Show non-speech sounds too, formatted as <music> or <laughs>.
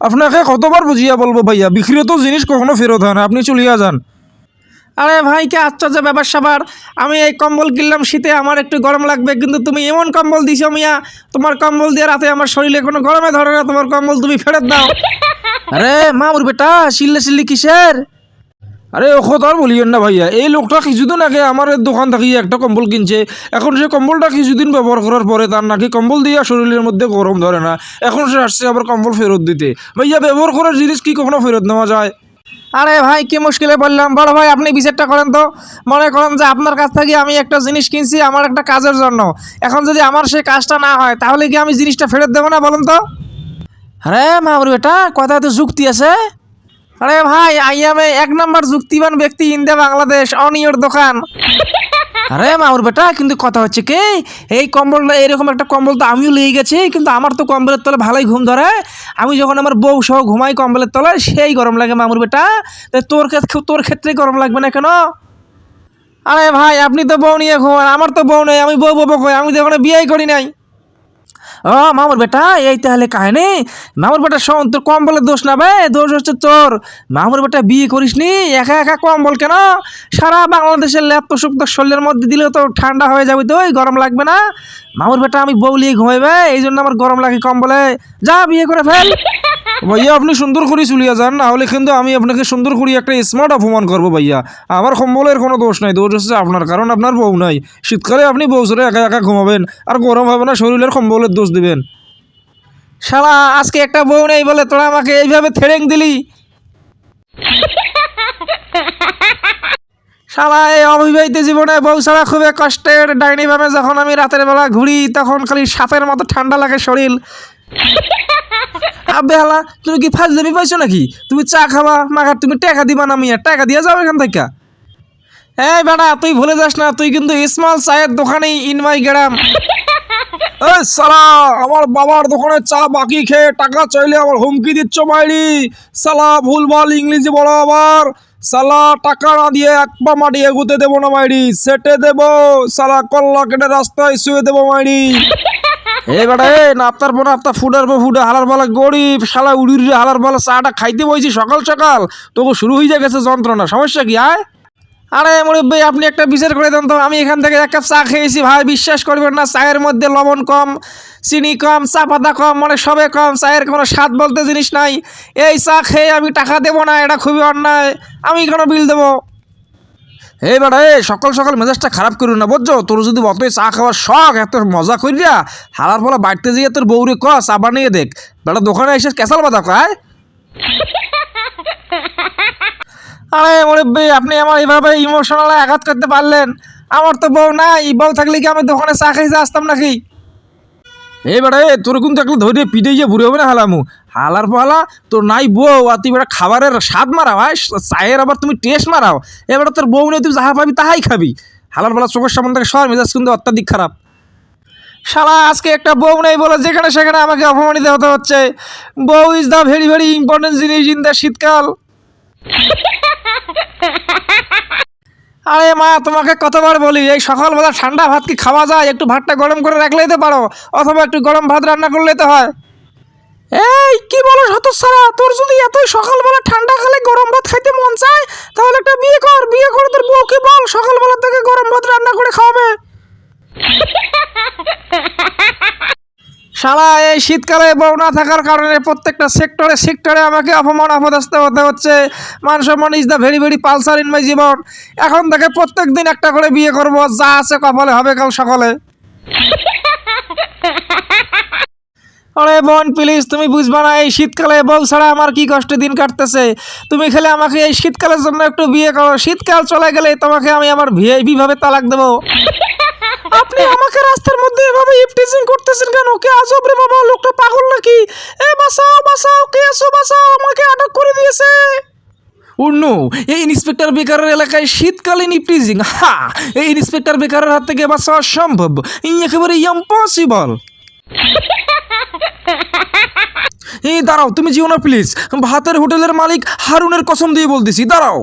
আপনাকে কতবার বুঝিয়া বলব ভাইয়া? বিক্রিত জিনিস কখনো ফেরত হয় না। আপনি চলিয়া যান। আরে ভাই কে আশ্চর্য ব্যাপার সাবার আমি এই কম্বল কিনলাম শীতে আমার একটু গরম লাগবে কিন্তু তুমি এমন কম্বল দিছো মিয়া। তোমার কম্বল দিয়ে রাতে আমার শরীরে কোনো গরমে ধরে না। তোমার কম্বল তুমি ফেরত দাও। আরে মামুর বেটা চিল্লে শিল্লি কিসের? আরে ও কথা আর বলিয়েন না ভাইয়া। এই লোকটা কিছুদিন আগে আমার দোকান থেকে একটা কম্বল কিনছে। এখন সে কম্বলটা কিছুদিন ব্যবহার করার পরে তার নাকি কম্বল দিয়ে শরীরের মধ্যে গরম ধরে না। এখন সে আসছে আবার কম্বল ফেরত দিতে। ভাইয়া ব্যবহার করার জিনিস কি কখনো ফেরত নেওয়া যায়? আরে ভাই কি মুশকিলে পড়লাম। বড় ভাই আপনি বিচারটা করেন তো। মনে করেন যে আপনার কাছ থেকে আমি একটা জিনিস কিনছি আমার একটা কাজের জন্য। এখন যদি আমার সেই কাজটা না হয় তাহলে কি আমি জিনিসটা ফেরত দেবো না বলুন তো? আরে মামুর বেটা কথা তো যুক্তি আছে। আরে ভাই আই এম এক নম্বর যুক্তিবান ব্যক্তি ইন্ডিয়া বাংলাদেশ অন অনিয়র দোকান। আরে মামুর বেটা, কিন্তু কথা হচ্ছে কি, এই কম্বলটা এরকম একটা কম্বল তো আমিও লেগে গেছি, কিন্তু আমার তো কম্বলের তলে ভালোই ঘুম ধরে। আমি যখন আমার বউ সহ ঘুমাই কম্বলের তলে, সেই গরম লাগে মামুর বেটা। তোর ক্ষেত্রে তোর ক্ষেত্রে গরম লাগবে না কেন? আরে ভাই, আপনি তো বউ নিয়ে ঘুমান, আমার তো বউ নেই, আমি বউ বউ কই, আমি তো এখনও বিয়েই করি নাই। ও, মামুর বেটা, এই তাহলে কাহিনি। মামুর বেটা, শোন, তোর কম্বলের দোষ না ভাই দোষ হচ্ছে তোর। মামুর বেটা, বিয়ে করিস নি একা একা কম্বল কেন? সারা বাংলাদেশের ল্যাপ্ত শুক্ত শরীরের মধ্যে দিলে তো ঠান্ডা হয়ে যাবে তো গরম লাগবে না। মামুর বেটা, আমি বউলিয়ে ঘুমাইবে এই জন্য আমার গরম লাগে কম বলে যা, বিয়ে করে ফেল। ভাইয়া, আপনি সুন্দর করে চলিয়া যান, না হলে কিন্তু আমি আপনাকে সুন্দর করে একটা স্মার্ট অপমান করব ভাইয়া। আমার কম্বলের কোনো দোষ নাই, দোষ হচ্ছে আপনার, কারণ আপনার বউ নাই। শীতকালে আপনি বউ ছেড়ে একা একা ঘুমাবেন, আর গরম হবে না, শরীরের কম্বলের দোষ দিবেন। শালা, আজকে একটা বউ নেই বলে তোরা আমাকে এইভাবে থেড়েং দিলি? <laughs> শালা এই অবিবাহিত জীবনে বউ ছাড়া খুবই কষ্টের। ডাইনি ভাবে যখন আমি রাতের বেলা ঘুরি, তখন খালি সাপের মতো ঠান্ডা লাগে শরীর। আবে হালা, তুমি কি দেবি পাইছো নাকি? তুমি চা খাবা মাখার তুমি টাকা দিবা না মিয়া, টাকা দিয়ে যাও এখান থেকে। এই বেটা, তুই ভুলে যাস না, তুই কিন্তু স্মল চায়ের দোকানেই ইন মাই গ্রাম। এই সালা, আমার বাবার দোকানে চা বাকি খেয়ে টাকা চাইলে আমার হুমকি দিচ্ছ মাইরি। সালা, ভুলভাল ইংরেজি বলো আবার। সালা টাকা না দিয়ে এক পা মাটি এগুতে দেবো না মাইরি, সেটে দেবো। সালা কল্লা কেটে রাস্তায় শুয়ে দেবো মাইরি। এ বেটা এ আপনার পর আপনার ফুটার পর ফুডে হালার বালা গরিব, শালা উড়ি হালার বালা চাটা খাইতে বইছি সকাল সকাল। তবু শুরু হয়ে গেছে যন্ত্রণা, সমস্যা কি আয় আরে মুরব্বী, আপনি একটা বিচার করে দেন তো। আমি এখান থেকে এক কাপ চা খেয়েছি। ভাই, বিশ্বাস করবেন না, চায়ের মধ্যে লবণ কম, চিনি কম, চা পাতা কম মানে সবে কম। চায়ের কোনো স্বাদ বলতে জিনিস নাই। এই চা খেয়ে আমি টাকা দেবো না, এটা খুবই অন্যায়। আমি কেন বিল দেবো? এই বেটা এ সকাল সকাল মেজাজটা খারাপ করু না, বুঝছ? তোর যদি অতই চা খাওয়ার শখ, এত মজা করিয়া হারার ফলে বাড়তে যেয়ে তোর বউরে ক, চা বানিয়ে দেখ। বেটা, দোকানে এসে কেসাল বাদা কয় <laughs> আরে মুরব্বী, আপনি আমার এইভাবে ইমোশনাল আঘাত করতে পারলেন। আমার তো বউ নাই, বউ থাকলে কি আমি দোকানে চা খাইতে আসতাম নাকি? এই বেটা এ তোর কিন্তু একলা ধরে পিঠে গিয়ে ঘুরে হবে না হালামু। হালার পালা তোর নাই বউ, আর তুই বেটা খাবারের স্বাদ মারাও হয় চায়ের আবার তুমি টেস্ট মারাও। এবার তোর বউ নেই, তুই যাহা পাবি তাহাই খাবি। হালার পালা চোখের সামনে থেকে সর, মেজাজ কিন্তু অত্যাধিক খারাপ। শালা, আজকে একটা বউ নেই বলে যেখানে সেখানে আমাকে অপমানিত হতে হচ্ছে। বউ is the very very important জিনিস ইন দ্য শীতকাল। <laughs> আরে মা, তোমাকে কতবার বলি, এই সকালবেলা ঠান্ডা ভাত কি খাওয়া যায়? একটু ভাতটা গরম করে রাখলেই তো পারো, অথবা একটু গরম ভাত রান্না করলে তো হয়। এই, কি বলো সারা তোর যদি এতই সকালবেলা ঠান্ডা খালে গরম ভাত খাইতে মন চায়, তাহলে একটা বিয়ে কর, বিয়ে করে তোর বউকে বল, সকালবেলা থেকে গরম ভাত রান্না করে খাওয়াবে। শালা, এই শীতকালে বউ না থাকার কারণে প্রত্যেকটা সেক্টরে সেক্টরে আমাকে অপমান, অপদস্থ হতে হচ্ছে। মান সম্মান is the very very Pulsar in my জীবন। এখন থেকে প্রত্যেক দিন একটা করে বিয়ে করব, যা আছে কপালে হবে কাল সকালে। আরে বোন প্লিজ তুমি বুঝবা না, এই শীতকালে বউ ছাড়া আমার কি কষ্টে দিন কাটতেছে? তুমি খেলে আমাকে এই শীতকালের জন্য একটু বিয়ে করো। শীতকাল চলে গেলে তোমাকে আমি আমার ভিআইপি ভাবে তালাক দেবো। আপনি আমাকে রাস্তার মধ্যে এভাবে ইফটিজিং করতেছেন কেন? কে আজব রে বাবা, লোকটা পাগল নাকি? এ, বাঁচাও বাঁচাও, কে আসো বাসাও আমাকে আটক করে দিয়েছে। অন্য এই ইন্সপেক্টর বেকারের এলাকায় শীতকালীন ইপ্রিজিং হা, এই ইন্সপেক্টর বেকারের হাত থেকে বাঁচা অসম্ভব একেবারে ইম্পসিবল এই, দাঁড়াও, তুমি জিও না প্লিজ ভাতের হোটেলের মালিক হারুনের কসম দিয়ে বলতেছি, দাঁড়াও।